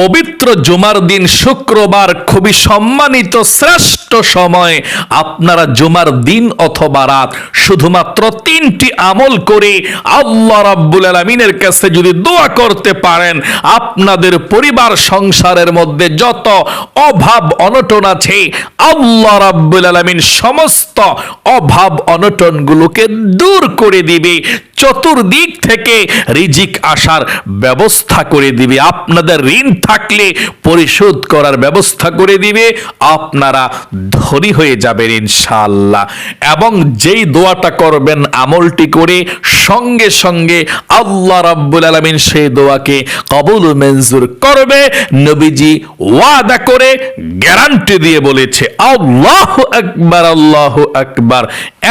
পবিত্র জুমার দিন শুক্রবার খুবই সম্মানিত শ্রেষ্ঠ সময়। আপনারা জুমার দিন অথবা রাত শুধুমাত্র তিনটি আমল করে আল্লাহ রাব্বুল আলমিনের কাছে যদি দোয়া করতে পারেন, আপনাদের পরিবার সংসারের মধ্যে যত অভাব অনটন আছে, আল্লাহ রাব্বুল আলমিন সমস্ত অভাব অনটনগুলোকে দূর করে দিবে। চতুর্দিক থেকে রিজিক আসার ব্যবস্থা করে দিবে। আপনাদের ঋণ থাকলে পরিশোধ করার ব্যবস্থা করে দিবে। আপনারা ধনী হয়ে যাবেন ইনশাআল্লাহ। এবং যেই দোয়াটা করবেন আমলটি করে সঙ্গে সঙ্গে আল্লাহ রাব্বুল আলামিন সেই দোয়াকে কবুল মঞ্জুর করবে। নবীজি ওয়াদা করে গ্যারান্টি দিয়ে বলেছে, আল্লাহ আকবার আল্লাহ আকবার।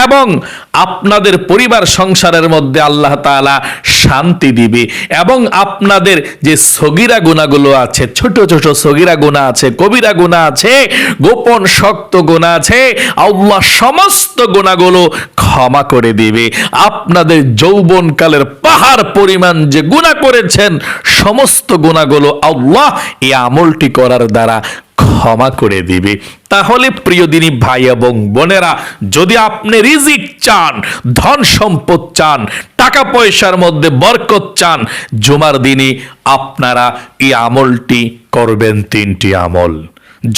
এবং আপনাদের পরিবার সংসারের মধ্যে আল্লাহ তাআলা শান্তি দিবে। এবং আপনাদের যে সগিরা গুণাগুলো আছে, ছোট ছোট সগিরা গুণা আছে, কবিরা গুণা আছে, গোপন শক্ত গুণা আছে, আল্লাহ সমস্ত গুণাগুলো ক্ষমা করে দিবে। আপনাদের যৌবনকালের পাহাড় পরিমাণ যে গুণা করেছেন, সমস্ত গুণাগুলো আল্লাহ এই আমলটি করার দ্বারা ক্ষমা করে দিবে। তাহলে প্রিয় দিনী ভাই এবং বোনেরা, যদি আপনি রিজিক চান, ধন সম্পদ চান, টাকা পয়সার মধ্যে বরকত চান, জুমার দিনে আপনারা এই আমলটি করবেন তিনটি আমল।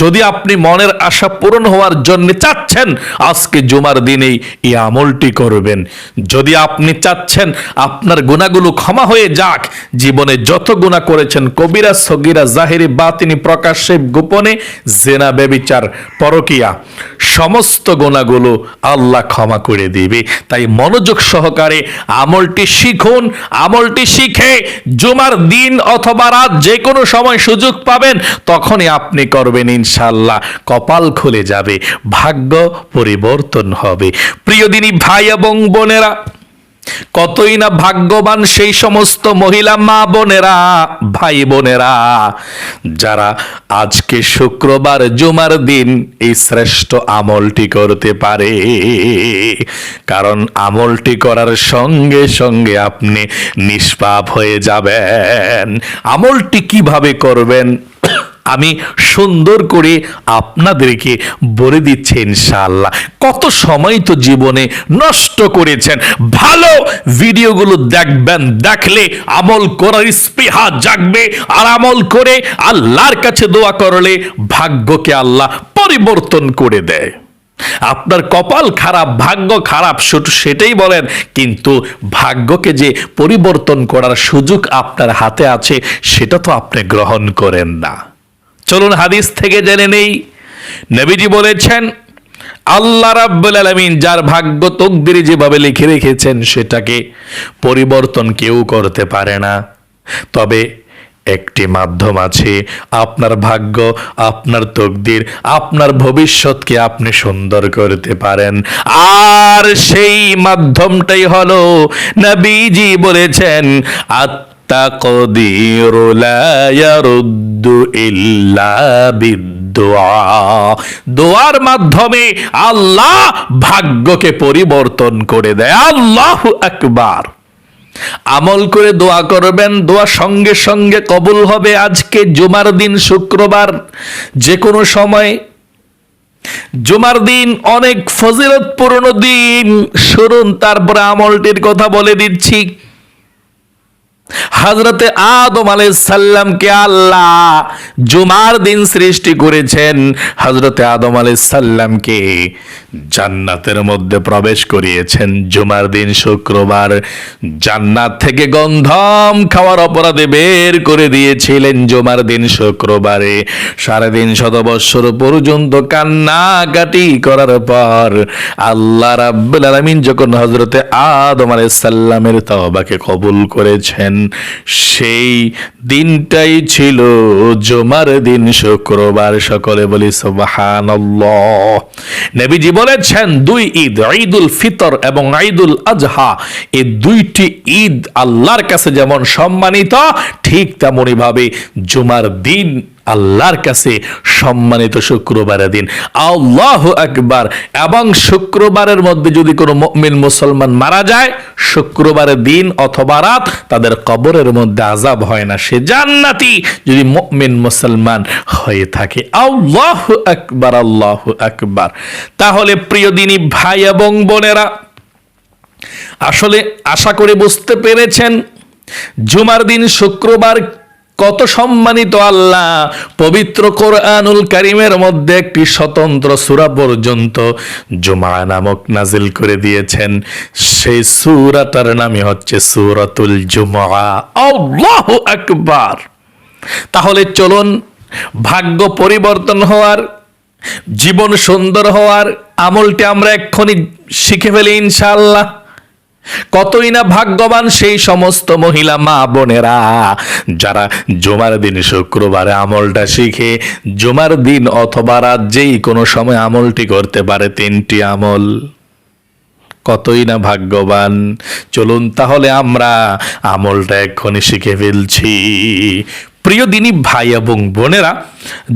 যদি আপনি মনের আশা পূরণ হওয়ার জন্য চাচ্ছেন, আজকে জুমার দিনেই এই আমলটি করবেন। যদি আপনি চাচ্ছেন আপনার গুণাগুলো ক্ষমা হয়ে যাক, জীবনে যত গুণা করেছেন, কবিরা, সগিরা, জাহিরি, বাতিনি, প্রকাশ্যে, গোপনে, জেনা বেবিচার পরকিয়া, সমস্ত গুণাগুলো আল্লাহ ক্ষমা করে দিবে। তাই মনোযোগ সহকারে আমলটি শিখুন, আমলটি শিখে জুমার দিন অথবা রাত যে কোনো সময় সুযোগ পাবেন, তখনই আপনি করবেন ইনশাল্লাহ কপাল খুলে যাবে, ভাগ্য পরিবর্তন হবে। প্রিয় দিনী ভাই এবং বোনেরা, কতই না ভাগ্যবান সেই সমস্ত মহিলা মা বোনেরা, ভাই বোনেরা, যারা আজকে শুক্রবার জুমার দিন এই শ্রেষ্ঠ আমলটি করতে পারে। কারণ আমলটি করার সঙ্গে সঙ্গে আপনি নিষ্পাপ হয়ে যাবেন। আমলটি কীভাবে করবেন? আমি সুন্দর করে আপনাদেরকে বলে দিচ্ছি ইনশাআল্লাহ। কত সময় তো জীবনে নষ্ট করেছেন। ভালো ভিডিওগুলো দেখবেন, দেখলে আমল করার স্পৃহা জাগবে। আর আমল করে আল্লাহর কাছে দোয়া করলে ভাগ্যকে আল্লাহ পরিবর্তন করে দেয়। আপনার কপাল খারাপ, ভাগ্য খারাপ শুধু সেটাই বলেন। কিন্তু ভাগ্যকে যে পরিবর্তন করার সুযোগ আপনার হাতে আছে, সেটা তো আপনি গ্রহণ করেন না। চলুন হাদিস থেকে জেনে নেই। নবীজি বলেছেন, আল্লাহ রাব্বুল আলামিন যার ভাগ্য তকদিরে যেভাবে লিখে রেখেছেন, সেটাকে পরিবর্তন কেউ করতে পারে না। তবে একটি মাধ্যম আছে, আপনার ভাগ্য, আপনার তকদির, আপনার ভবিষ্যৎকে আপনি সুন্দর করতে পারেন। আর সেই মাধ্যমটাই হলো, নবীজি বলেছেন তাকদির লা ইয়ারুদ্দু ইল্লা দোয়ার মাধ্যমে আল্লাহ ভাগ্যকে পরিবর্তন করে দেয়। আল্লাহ একবার আমল করে দোয়া করবেন, দোয়া সঙ্গে সঙ্গে কবুল হবে আজকে জুমার দিন শুক্রবার। যে কোনো সময় জুমার দিন অনেক ফজিলতপূর্ণ দিন। শুনুন, তারপরে আমলটির কথা বলে দিচ্ছি। হজরতে আদম সাল্লামকে আল্লাহ জুমার দিন সৃষ্টি করেছেন। হজরতে আদম সাল্লামকে জান্নাতের মধ্যে প্রবেশ করিয়েছেন। জুমার দিন শুক্রবার জান্নাত থেকে গন্ধম খাওয়ার অপরাধে বের করে দিয়েছিলেন জুমার দিন শুক্রবারে। সাড়ে তিন শত বৎসর পর্যন্ত কান্নাকাটি করার পর আল্লাহ রাব্বুল আলামিন যখন হজরতে আদম সাল্লামের তওবাকে কবুল করেছেন সেই দিনটাই ছিল জুমার দিন, শুক্রবার। সকলে বলি সোবাহান নবীজি বলেছেন, দুই ঈদ, ঈদুল ফিতর এবং ঈদুল আজহা। এই দুইটি ঈদ আল্লাহর কাছে যেমন সম্মানিত, ঠিক তেমনই ভাবে জুমার দিন আল্লাহর কাছে সম্মানিত শুক্রবারের দিন। আল্লাহ আকবার। এবং শুক্রবারের মধ্যে যদি কোনো মুমিন মুসলমান মারা যায়, শুক্রবারের দিন অথবা রাত তাদের কবরের মধ্যে আজাব হয় না। সে জান্নাতি যদি মুমিন মুসলমান হয়ে থাকে। আল্লাহ আকবার আল্লাহ আকবার। তাহলে প্রিয় দিনী ভাই এবং বোনেরা, আসলে আশা করে বুঝতে পেরেছেন, জুমার দিন শুক্রবার কত সম্মানিত আল্লাহ, পবিত্র কোরআনুল কারিমের মধ্যে একটি স্বতন্ত্র সূরা পর্যন্ত জুমা নামক নাজিল করে দিয়েছেন। সেই সূরাটার নামই হচ্ছে সূরাতুল জুমা আল্লাহু আকবার! তাহলে চলুন, ভাগ্য পরিবর্তন হওয়ার, জীবন সুন্দর হওয়ার আমলটি আমরা এক্ষুনি শিখে ফেলি ইনশাআল্লাহ। কতই না ভাগ্যবান সেই সমস্ত মহিলা মা বোনেরা। যারা জুমার দিন শুক্রবারে আমলটা শিখে, জুমার দিন অথবা রাত যেই কোনো সময় আমলটি করতে পারে তিনটি আমল। কতই না ভাগ্যবান। চলুন তাহলে আমরা আমলটা এক্ষুনি শিখে ফেলছি। প্রিয় দিনী ভাই এবং বোনেরা,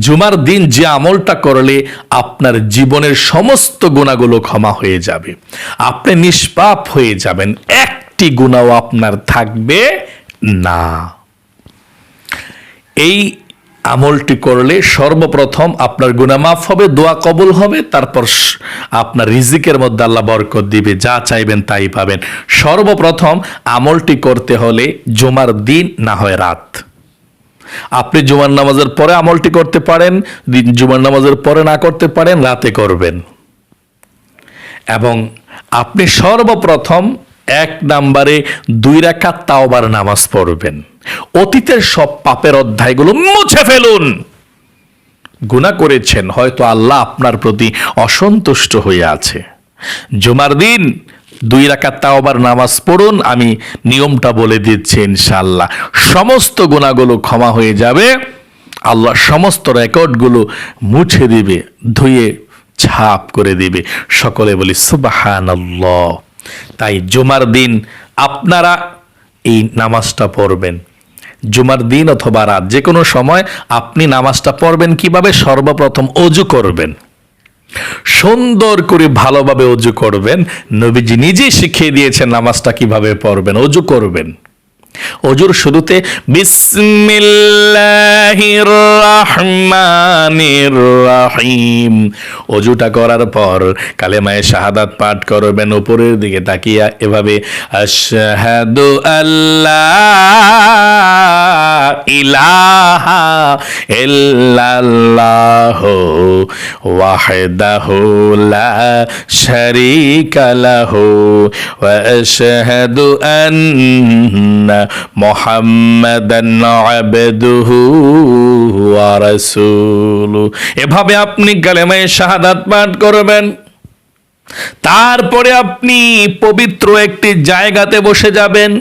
জুমার দিন যে আমলটা করলে আপনার জীবনের সমস্ত গুণাগুলো ক্ষমা হয়ে যাবে। আপনি নিষ্পাপ হয়ে যাবেন, একটি গুণাও আপনার থাকবে না। এই আমলটি করলে সর্বপ্রথম আপনার গুনামাফ হবে, দোয়া কবুল হবে, তারপর আপনার রিজিকের মধ্যে আল্লাহ বরকত দিবে, যা চাইবেন তাই পাবেন। সর্বপ্রথম আমলটি করতে হলে জুমার দিন না হয় রাত। আপনি জুমার নামাজের পরে আমলটি করতে পারেন জুমার নামাজের পরে না করতে পারেন, রাতে করবেন। এবং আপনি সর্বপ্রথম এক নাম্বারে দুই রাকাত তাওবার নামাজ পড়বেন। অতীতের সব পাপের অধ্যায়গুলো মুছে ফেলুন। গুনাহ করেছেন, হয়তো আল্লাহ আপনার প্রতি অসন্তুষ্ট হয়ে আছে। জুমার দিন দুই রাকাত তাওবার নামাজ পড়ুন, আমি নিয়মটা বলে দিচ্ছি ইনশাল্লাহ সমস্ত গুণাগুলো ক্ষমা হয়ে যাবে, আল্লাহ সমস্ত রেকর্ডগুলো মুছে দিবে, ধুয়ে ছাপ করে দিবে। সকলে বলি সুবাহান তাই জুমার দিন আপনারা এই নামাজটা পড়বেন। জুমার দিন অথবা রাত যে কোনো সময় আপনি নামাজটা পড়বেন কীভাবে? সর্বপ্রথম অজু করবেন। সুন্দর করে ভালোভাবে অজু করবেন। নবীজি নিজেই শিখিয়ে দিয়েছেন নামাজটা কীভাবে পড়বেন, অজু করবেন। অজুর শুরুতে বিসমিল্লাহির অজুটা করার পর কালেমায়ে শাহাদাত পাঠ করবেন, উপরের দিকে তাকিয়া এভাবে আল্লাহ ইলাহা ইল্লাল্লাহ ওয়াহদাহু লা শারীকা লাহু ওয়া আশহাদু আন্না মুহাম্মাদান আবদুহু ওয়া রাসূলুহু এভাবে আপনি কালেমায়ে শাহাদাত পাঠ করবেন। তারপরে আপনি পবিত্র একটি জায়গাতে বসে যাবেন।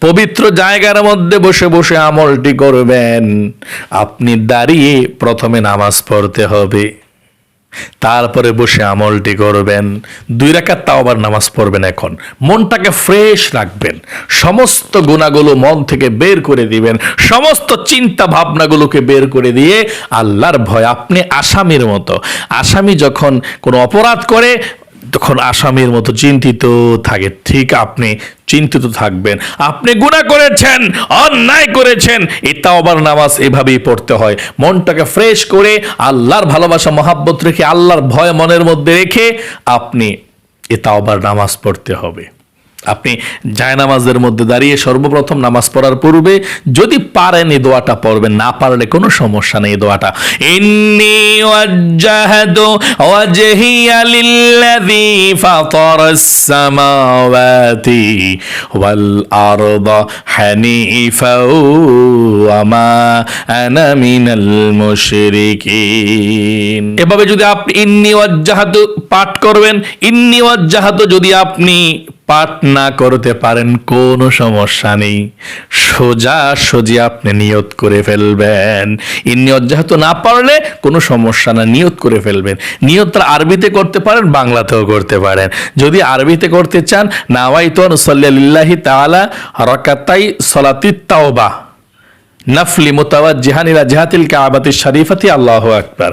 পবিত্র জায়গার মধ্যে বসে বসে আমলটি করবেন। আপনি দাঁড়িয়ে প্রথমে নামাজ পড়তে হবে। তারপরে বসে আমলটি করবেন। দুই রাকাত তাও আবার নামাজ পড়বেন এখন। মনটাকে ফ্রেশ রাখবেন। সমস্ত গুণাগুলো মন থেকে বের করে দিবেন। সমস্ত চিন্তা ভাবনাগুলোকে বের করে দিয়ে আল্লাহর ভয়। আপনি আসামির মতো। আসামি যখন কোনো অপরাধ করে তখন আসামির মতো চিন্তিত থাকে। ঠিক আপনি চিন্তিত থাকবেন। আপনি গুণা করেছেন, অন্যায় করেছেন এটা আবার নামাজ এভাবেই পড়তে হয়। মনটাকে ফ্রেশ করে আল্লাহর ভালোবাসা, মহাব্বত রেখে, আল্লাহর ভয় মনের মধ্যে রেখে আপনি এটা আবার নামাজ পড়তে হবে। আপনি জায়নামাজের মধ্যে দাঁড়িয়ে সর্বপ্রথম নামাজ পড়ার পূর্বে যদি পারেন এই দোয়াটা পড়বেন, না পারলে কোনো সমস্যা নেই দোয়াটা। ইন্নি ওয়াজ্জাহাতু ওয়াজহিয়া লিল্লাযী ফাতারাস সামাওয়াতি ওয়াল আরদা হানিফা ওয়া মা আনা মিনাল মুশরিকিন। এভাবে যদি আপনি ইন্নি ওয়াজ্জাহাতু পাঠ করবেন, ইন্নি ওয়াজ্জাহাতু যদি আপনি পাঠ না করতে পারেন, কোনো সমস্যা নেই। সোজা সোজি আপনি নিয়ত করে ফেলবেন। এই নিয়ত যেহেতু না পারলে কোনো সমস্যা না, নিয়ত করে ফেলবেন। নিয়তটা আরবিতে করতে পারেন, বাংলাতেও করতে পারেন। যদি আরবিতে করতে চান, নাওয়াইতন সাল্লাল্লাহি তাআলা রাকাতাই সলাতি তাওবা। নাফলি মোতাবাদ জিহানিলা জিহাতিল কাবাতি শরীফাতি, আল্লাহ আকবার।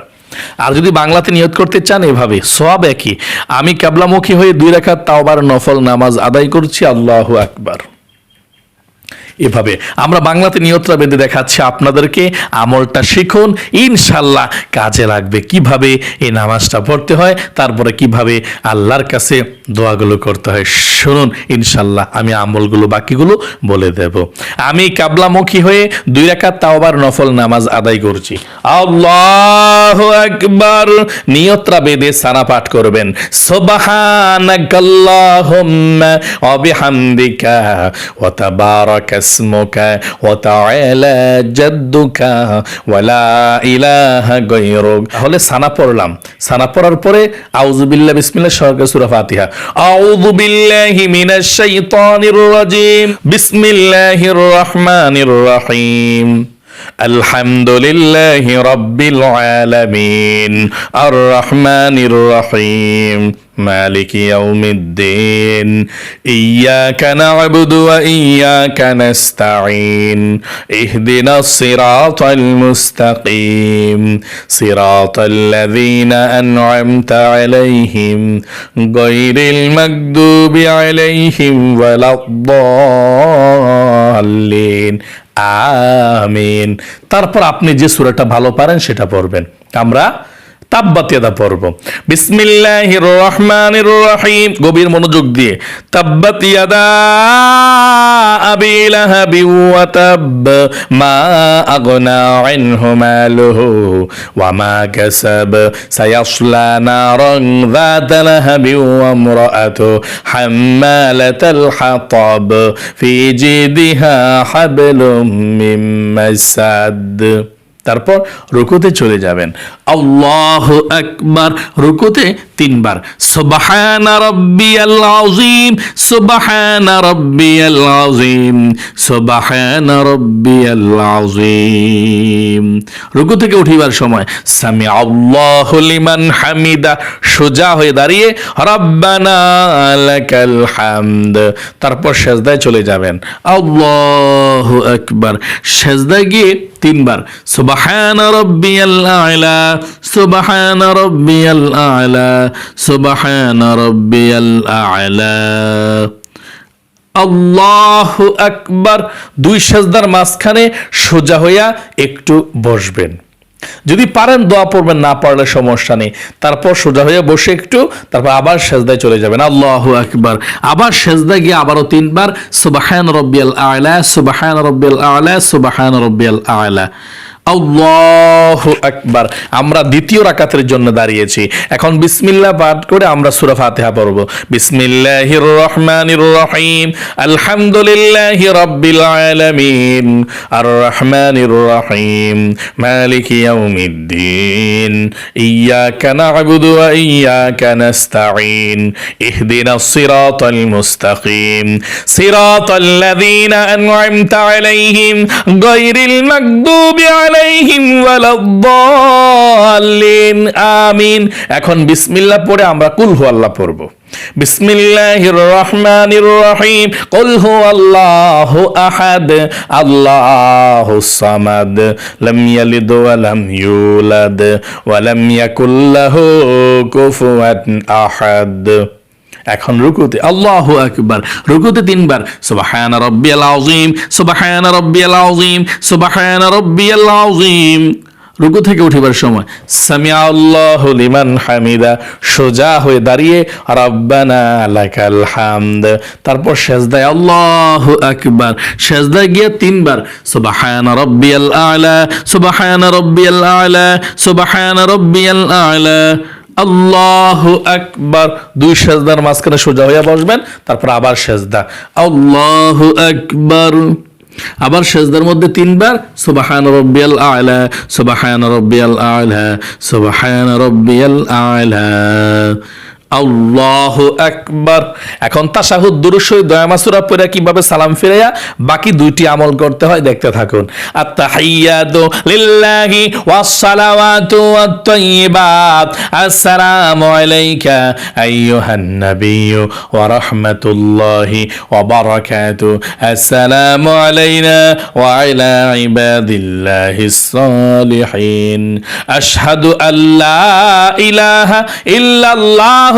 আর যদি বাংলাতে নিয়ত করতে চান এভাবে সব একই। আমি ক্যাবলামুখী হয়ে দুই রেখা তাওবার নফল নামাজ আদায় করছি, আল্লাহ আকবার। এভাবে। আমরা বাংলাতে নিয়তরা বেঁধে দেখাচ্ছি আপনাদেরকে। আমলটা শিখুন। ইনশাল্লাহ কাজে লাগবে। কীভাবে এই নামাজটা পড়তে হয়, তারপরে কীভাবে আল্লাহর কাছে দোয়াগুলো করতে হয়, শুনুন। ইনশাল্লাহ আমি আমলগুলো, বাকিগুলো বলে দেব। আমি কাবলামুখী হয়ে দুই রাকাত তাওবার নফল নামাজ আদায় করছি। আল্লাহ আকবার। নিয়তরা বেঁধে সানা পাঠ করবেন। সোবাহান ওয়া বিহামদিকা ওয়া তাবারাকা ইসমুকা ওয়া তাআলা জাদ্দুকা ওয়া লা ইলাহা গায়রুক তাহলে সানা পড়লাম সানা পড়ার পরে আউযু বিল্লাহ বিসমিল্লাহ সহকারে সূরা ফাতিহা আউযু বিল্লাহি মিনাশ শাইতানির রাজিম বিসমিল্লাহির রহমানির রহিম الحمد لله رب العالمين الرحمن الرحيم مالك يوم الدين إياك نعبد وإياك نستعين اهدنا الصراط المستقيم صراط الذين أنعمت عليهم غير المكذوب عليهم ولا الضالين আমিন তারপর আপনি যে সূরাটা ভালো পারেন সেটা পড়বেন আমরা তাব্বাত ইয়াদা পড়ব বিসমিল্লাহির রহমানির রহিম গভীর মনোযোগ দিয়ে তাব্বাত ইয়াদা আবি লাহাবি ওয়া তাব মা আগনা আনহু মালুহু ওয়া মা কাসাব সায়াসলা নারান ذات لهب وامرأته حمالة الحطب في جيدها حبل من مسد তারপর রুকুতে চলে যাবেন। আল্লাহ একবার রুকুতে তিনবার। সুবহানা রাব্বিয়াল আযীম, সুবহানা রাব্বিয়াল আযীম, সুবহানা রাব্বিয়াল আযীম। রুকু থেকে উঠিবার সময় সামি আল্লাহু লিমান হামিদা, সোজা হয়ে দাঁড়িয়ে, রব্বানা লাকাল হামদ। তারপর সেজদায় চলে যাবেন। আল্লাহু আকবার। সেজদায় গিয়ে তিনবার, সুবহান রব্বিয়াল আলা, সুবহান রব্বিয়াল আলা। সুবহান রব্বিয়াল আলা। আল্লাহু আকবার। দুই সেজদার মাঝখানে সোজা হইয়া একটু বসবেন। যদি পারেন দোয়া পড়বেন, না পারলে সমস্যা নেই। তারপর সোজা হয়ে বসে একটু, তারপর আবার সেজদায় চলে যাবেন। আল্লাহ আকবার। আবার সেজদায় গিয়ে আবারও তিনবার, সুবাহান রব্বিয়াল আলা, সুবাহান রব্বিয়াল আলা, সুবাহান রব্বিয়াল আলা। আল্লাহ আমরা দ্বিতীয় রাকাতের জন্য দাঁড়িয়েছি। এখন বিসমিল্লাহ পাঠ করে আমরা সূরা ফাতিহা পড়ব। বিসমিল্লাহির রহমানির রহিম। আলহামদুলিল্লাহি রাব্বিল আলামিন। আর রহমানির রহিম। মালিকি ইয়াউমিদ্দিন। ইয়াকা না'বুদু ওয়া ইয়াকা নাস্তাঈন। ইহদিনাস সিরাতাল মুস্তাকিম। সিরাতাল লাযীনা আন'আমতা আলাইহিম গায়রিল মাগদুবি আলাইহিম ওয়ালাদ-দাল্লিন আমিন। এখন বিসমিল্লাহ পড়ে আমরা কুল হু আল্লাহ পড়ব। বিসমিল্লাহির রহমানির রহিম। কুল আল্লাহু আহাদ আল্লাহুস সামাদ। লাম ইয়ালিদ ওয়া ইউলাদ, ওয়া লাম ইয়াকুল আহাদ। এখন রুকুতে, আল্লাহ আকবার, রুকুতে তিনবার, সুবাহান রব্বিয়াল আযীম, সুবাহান রব্বিয়াল আযীম, সুবাহান রব্বিয়াল রুকু থেকে উঠিবার সময় সামিয়া আল্লাহ লিমান হামিদা, সোজা হয়ে দাঁড়িয়ে, রব্বানা লাকাল হামদ। তারপর সেজদায়, আল্লাহ আকবার, সেজদায় গিয়ে তিনবার, সুবাহান রব্বিয়াল আলা, সুবাহান রব্বিয়াল আলা, সুবাহান রব্বিয়াল আলা। আল্লাহ আকবার। দুই সেজদার মাঝখানে সোজা হইয়া বসবেন, তারপর আবার সেজদা। আল্লাহ একবার আবার সেজদার মধ্যে তিনবার, সুবাহান রব্বিয়াল আলা, সুবাহান রব্বিয়াল আলা, সুবাহান রব্বিয়াল আলা। আল্লাহ আকবার। এখন তাশাহুদ দুরুসই দয়ামাসুরা পড়ে কীভাবে সালাম ফিরাইয়া বাকি দুইটি আমল করতে হয় দেখতে থাকুন। আত্তাহিয়াতু লিল্লাহি ওয়াসসালাওয়াতু ওয়াত-তাইয়্যিবাত আসসালামু আলাইকা আইয়ুহান নাবিয়্যু ওয়া রাহমাতুল্লাহি ওয়া বারাকাতু। আসসালামু আলাইনা ওয়া আলা ইবাদিল্লাহিস সালিহিন আশহাদু আল্লা ইলাহা ইল্লাল্লাহ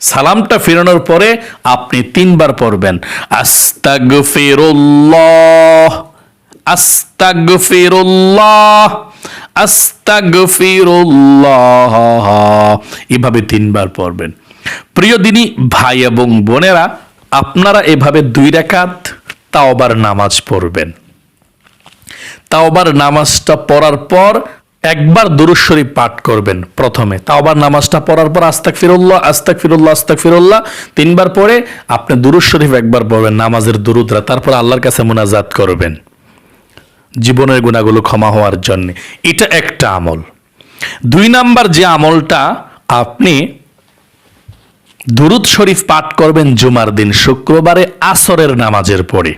সালামটা ফেরানোর পরে আপনি তিনবার পড়বেন। আস্তাগ আস্তাগ এভাবে তিনবার পড়বেন। প্রিয় দিনী, ভাই এবং বোনেরা, আপনারা এভাবে দুই রেখাত তাওবার নামাজ পড়বেন। তাওবার নামাজটা পড়ার পর একবার দুরুদ শরীফ পাঠ করবেন প্রথমে। তাওবার নামাজটা পড়ার পর আস্তাক ফিরুল্লাহ আস্তাক ফিরুল্লাহ আস্তাক ফিরুল্লাহ তিনবার পরে আপনি দুরুদ শরীফ একবার পড়বেন নামাজের দুরুদরা, তারপর আল্লাহর কাছে মোনাজাত করবেন। জীবনের গুণাগুলো ক্ষমা হওয়ার জন্য। এটা একটা আমল। দুই নাম্বার যে আমলটা আপনি দুরুদ শরীফ পাঠ করবেন জুমার দিন শুক্রবারে আসরের নামাজের পরে।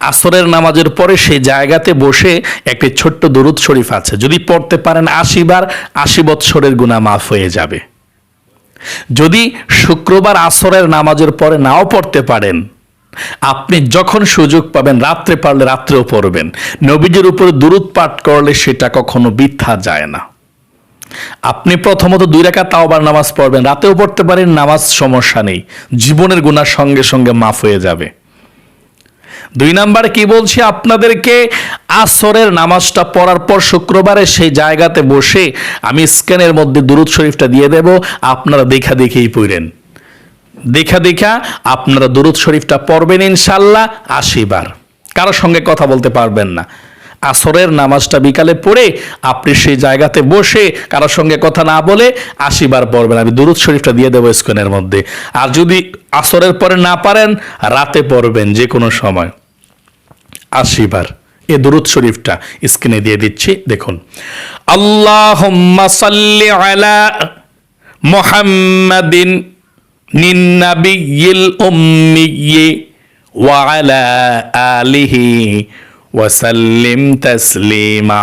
আসরের নামাজের পরে সেই জায়গাতে বসে একটি ছোট্ট দুরুদ শরীফ আছে। যদি পড়তে পারেন আশি বার আশি বৎসরের গুণা মাফ হয়ে যাবে। যদি শুক্রবার আসরের নামাজের পরে নাও পড়তে পারেন, আপনি যখন সুযোগ পাবেন রাত্রে পারলে রাত্রেও পড়বেন। নবীজির উপরে দুরুদ পাঠ করলে সেটা কখনো বৃথা যায় না। আপনি প্রথমত দুই রেখা তাওবার নামাজ পড়বেন। রাতেও পড়তে পারেন, নামাজ সমস্যা নেই। জীবনের গুণার সঙ্গে সঙ্গে মাফ হয়ে যাবে। দুই নাম্বার কি বলছি? আপনাদেরকে আসরের নামাজটা পড়ার পর শুক্রবারে সেই জায়গাতে বসে আমি স্ক্যানের মধ্যে দুরুদ শরীফটা দিয়ে দেব। আপনারা দেখা দেখেই পড়েন। দেখা দেখা আপনারা দুরুদ শরীফটা পড়বেন ইনশাল্লাহ আশিবার। কারোর সঙ্গে কথা বলতে পারবেন না। আসরের নামাজটা বিকালে পড়ে আপনি সেই জায়গাতে বসে কারোর সঙ্গে কথা না বলে আশিবার পড়বেন। আমি দুরুদ শরীফটা দিয়ে দেবো স্ক্রিনের মধ্যে। আর যদি আসরের পরে না পারেন, রাতে পড়বেন যে কোনো সময়। আশিবার এ দুরুদ শরীফটা স্ক্রিনে দিয়ে দিচ্ছি, দেখুন। আল্লাহ আলা মুহাম্মাদিন নিন্নাবিয়িল উম্মিয়্যি ওয়া আলা আলিহি ওয়াসাল্লিম তাসলিমা।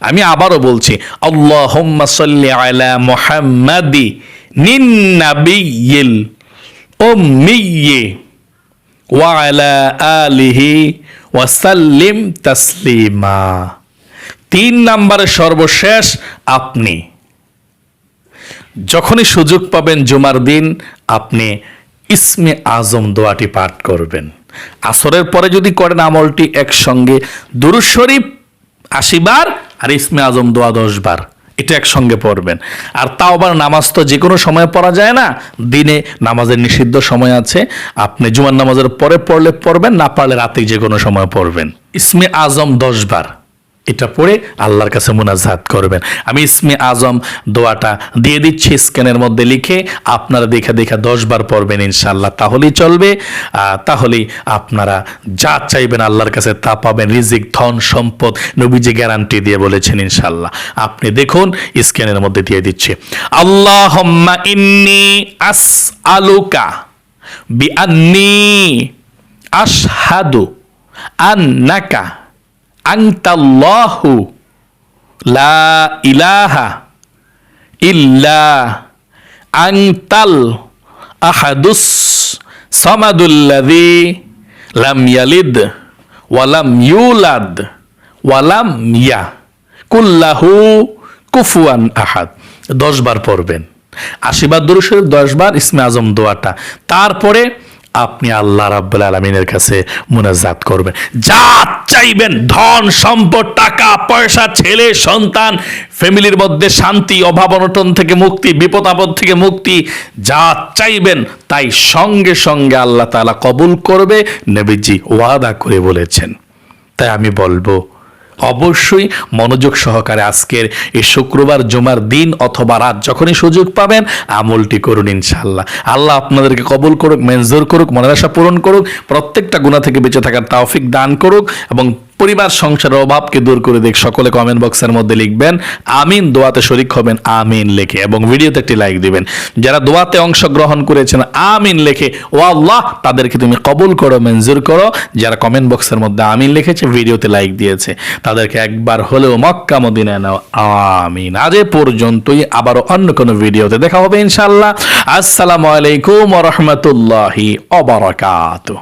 আমি আবারও বলছি, আল্লাহুম্মা সাল্লি আলা মুহাম্মাদি নিন নাবিয়িল উম্মিয়্যি ওয়া আলা আলিহি ওয়াসাল্লিম তাসলিমা। তিন নম্বরে সর্বশেষ আপনি। যখনই সুযোগ পাবেন জুমার দিন, আপনি ইসমে আজম দোয়াটি পাঠ করবেন। আসরের পরে যদি করেন আমলটি একসঙ্গে, দুরুদ শরীফ আশি বার আর ইসমে আজম দোয়া দশ বার, এটা একসঙ্গে পড়বেন। আর তাও আবার নামাজ তো যে কোনো সময় পড়া যায় না, দিনে নামাজের নিষিদ্ধ সময় আছে, আপনি জুমান নামাজের পরে পড়লে পড়বেন, না পারলে রাতে যে কোনো সময় পড়বেন। ইসমে আজম দশ বার। এটা পড়ে আল্লাহর কাছে মোনাজাত করবেন। আমি ইসমে আজম দোয়াটা দিয়ে দিচ্ছি, স্ক্যানের মধ্যে লিখে আপনারা দেখা দেখা দশ বার পড়বেন ইনশাল্লাহ তাহলেই চলবে তাহলেই আপনারা যা চাইবেন আল্লাহর কাছে তা পাবেন। রিজিক, ধন, সম্পদ নবীজি গ্যারান্টি দিয়ে বলেছেন ইনশাল্লাহ আপনি দেখুন, স্ক্যানের মধ্যে দিয়ে দিচ্ছি। আল্লাহ ইন্নি আস আলুকা বি আন্নি আশহাদু আন্নাকা আংতাল্লাহু লা ইলাহা ইল্লা আংতাল আহাদুস সামাদুল্লাযী লাম ইয়ালিদ ওয়ালাম ইউলাদ ওয়ালাম ইয়া কুল্লাহু কুফুয়ান আহাদ। দশ বার পড়বেন। আশীর্বাদ দুরুশের দশ বার ইসমে আজম দোয়াটা। তারপরে আপনি আল্লাহ রাব্বুল আলমিনের কাছে মুনাজাত করবেন। যা চাইবেন, ধন, সম্পদ, টাকা, পয়সা, ছেলে, সন্তান, ফ্যামিলির মধ্যে শান্তি, অভাব অনটন থেকে মুক্তি, বিপদ আপদ থেকে মুক্তি যা চাইবেন, তাই সঙ্গে সঙ্গে আল্লাহ তাআলা কবুল করবে, নবীজি ওয়াদা করে বলেছেন। তাই আমি বলব অবশ্যই মনোযোগ সহকারে আজকের এই শুক্রবার, জুমার দিন অথবা রাত যখনই সুযোগ পাবেন, আমলটি করুন ইনশাল্লাহ আল্লাহ আপনাদেরকে কবল করুক মেনজোর করুক, মনের আশা পূরণ করুক, প্রত্যেকটা গুণা থেকে বেঁচে থাকার তাওফিক দান করুক এবং পরিবার, সংসারের অভাবকে দূর করে দেখ সকলে কমেন্ট বক্সের মধ্যে লিখবেন, আমিন। দোয়াতে শরিক হবেন, আমিন লেখে এবং ভিডিওতে একটি লাইক দিবেন। যারা দোয়াতে অংশগ্রহণ করেছেন, আমিন লেখে, ও আল্লাহ! তাদেরকে তুমি কবুল করো, মঞ্জুর করো। যারা কমেন্ট বক্সের মধ্যে আমিন লিখেছে, ভিডিওতে লাইক দিয়েছে, তাদেরকে একবার হলেও মক্কা, মদিনায় নাও। আমিন। আজ পর্যন্তই। আবারও অন্য কোনো ভিডিওতে দেখা হবে ইনশাল্লাহ আসসালামু আলাইকুম রহমতুল্লাহি অবরাকাত